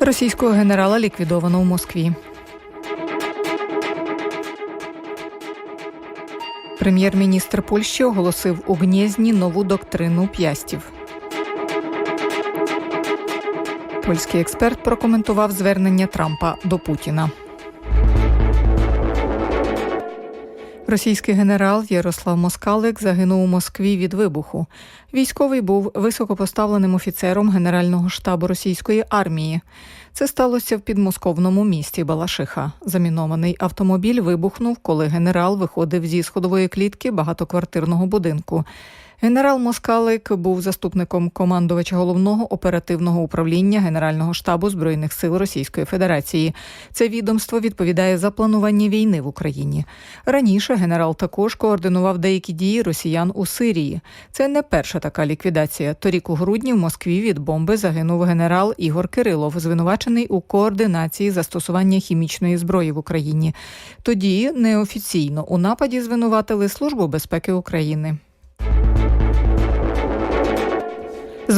Російського генерала ліквідовано в Москві. Прем'єр-міністр Польщі оголосив у Гнєзні нову доктрину п'ястів. Польський експерт прокоментував звернення Трампа до Путіна. Російський генерал Ярослав Москалик загинув у Москві від вибуху. Військовий був високопоставленим офіцером Генерального штабу російської армії. Це сталося в підмосковному місті Балашиха. Замінований автомобіль вибухнув, коли генерал виходив зі сходової клітки багатоквартирного будинку. Генерал Москалик був заступником командувача головного оперативного управління Генерального штабу збройних сил Російської Федерації. Це відомство відповідає за планування війни в Україні. Раніше генерал також координував деякі дії росіян у Сирії. Це не перша така ліквідація. Торік у грудні в Москві від бомби загинув генерал Ігор Кирилов, звинувачений у координації застосування хімічної зброї в Україні. Тоді неофіційно у нападі звинуватили Службу безпеки України.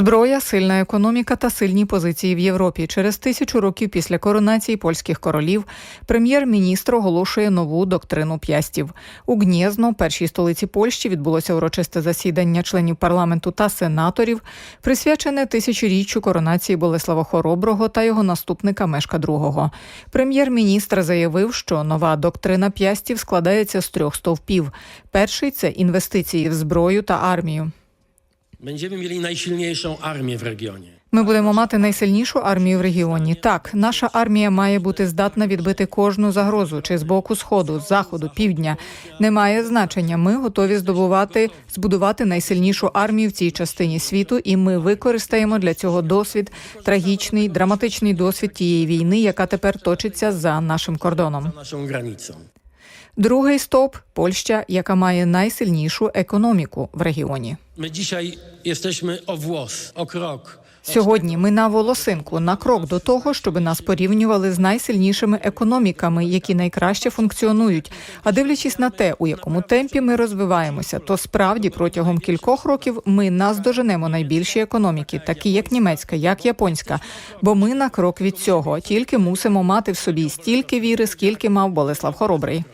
Зброя, сильна економіка та сильні позиції в Європі. Через тисячу років після коронації польських королів прем'єр-міністр оголошує нову доктрину п'ястів. У Гнєзно, першій столиці Польщі, відбулося урочисте засідання членів парламенту та сенаторів, присвячене тисячоріччю коронації Болеслава Хороброго та його наступника Мешка II. Прем'єр-міністр заявив, що нова доктрина п'ястів складається з трьох стовпів. Перший це інвестиції в зброю та армію. Będziemy mieli najsilniejszą armię w regionie. Ми будемо мати найсильнішу армію в регіоні. Так, наша армія має бути здатна відбити кожну загрозу, чи з боку сходу, з заходу, півдня. Не має значення. Ми готові здобувати збудувати найсильнішу армію в цій частині світу, і ми використаємо для цього досвід, трагічний, драматичний досвід тієї війни, яка тепер точиться за нашим кордоном. Другий стоп Польща, яка має найсильнішу економіку в регіоні. My dzisiaj jesteśmy o włos, o krok. Сьогодні ми на волосинку на крок до того, щоб нас порівнювали з найсильнішими економіками, які найкраще функціонують. А дивлячись на те, у якому темпі ми розвиваємося, то справді протягом кількох років ми наздоженемо найбільші економіки, такі як німецька, як японська. Бо ми на крок від цього тільки мусимо мати в собі стільки віри, скільки мав Болеслав Хоробрий.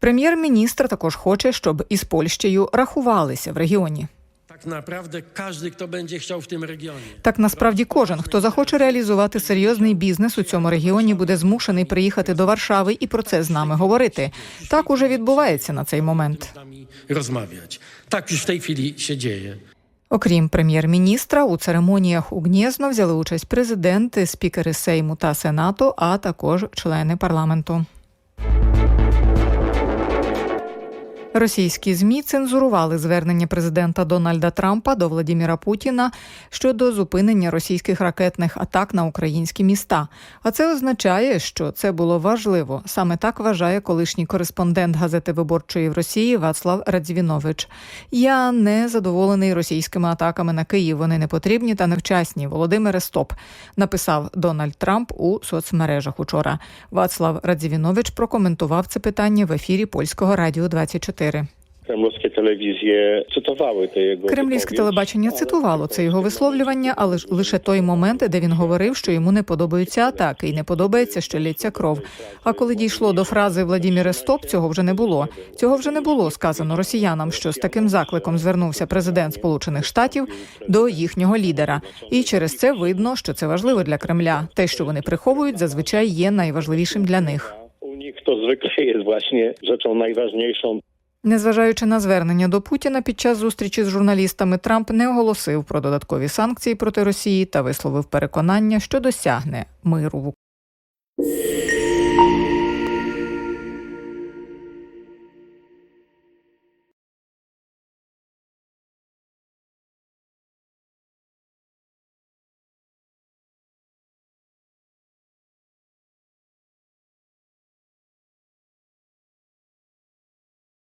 Прем'єр-міністр також хоче, щоб із Польщею рахувалися в регіоні. Naprawdę każdy, kto będzie chciał w tym regionie. Так насправді кожен, хто захоче реалізувати серйозний бізнес у цьому регіоні, буде змушений приїхати до Варшави і про це з нами говорити. Так уже відбувається на цей момент. Już w tej chwili się dzieje. Окрім прем'єр-міністра, у церемоніях у Гнєзно взяли участь президенти, спікери Сейму та Сенату, а також члени парламенту. Російські змі цензурували звернення президента Дональда Трампа до Владіміра Путіна щодо зупинення російських ракетних атак на українські міста. А це означає, що це було важливо. Саме так вважає колишній кореспондент газети виборчої в Росії Вацлав Радзвінович. Я не задоволений російськими атаками на Київ. Вони не потрібні та невчасні. Володимире Стоп написав Дональд Трамп у соцмережах учора. Вацлав Радзвінович прокоментував це питання в ефірі польського радіо 24 Кремлівські телевізії цитували те його Кремлівське телебачення цитувало це його висловлювання, але ж лише той момент, де він говорив, що йому не подобаються атаки і не подобається, що лється кров. А коли дійшло до фрази Владіміре Стоп, цього вже не було. Цього вже не було сказано росіянам, що з таким закликом звернувся президент Сполучених Штатів до їхнього лідера. І через це видно, що це важливо для Кремля. Те, що вони приховують, зазвичай є найважливішим для них. Nich to zwykle jest właśnie rzeczą najważniejszą. Незважаючи на звернення до Путіна під час зустрічі з журналістами, Трамп не оголосив про додаткові санкції проти Росії та висловив переконання, що досягне миру в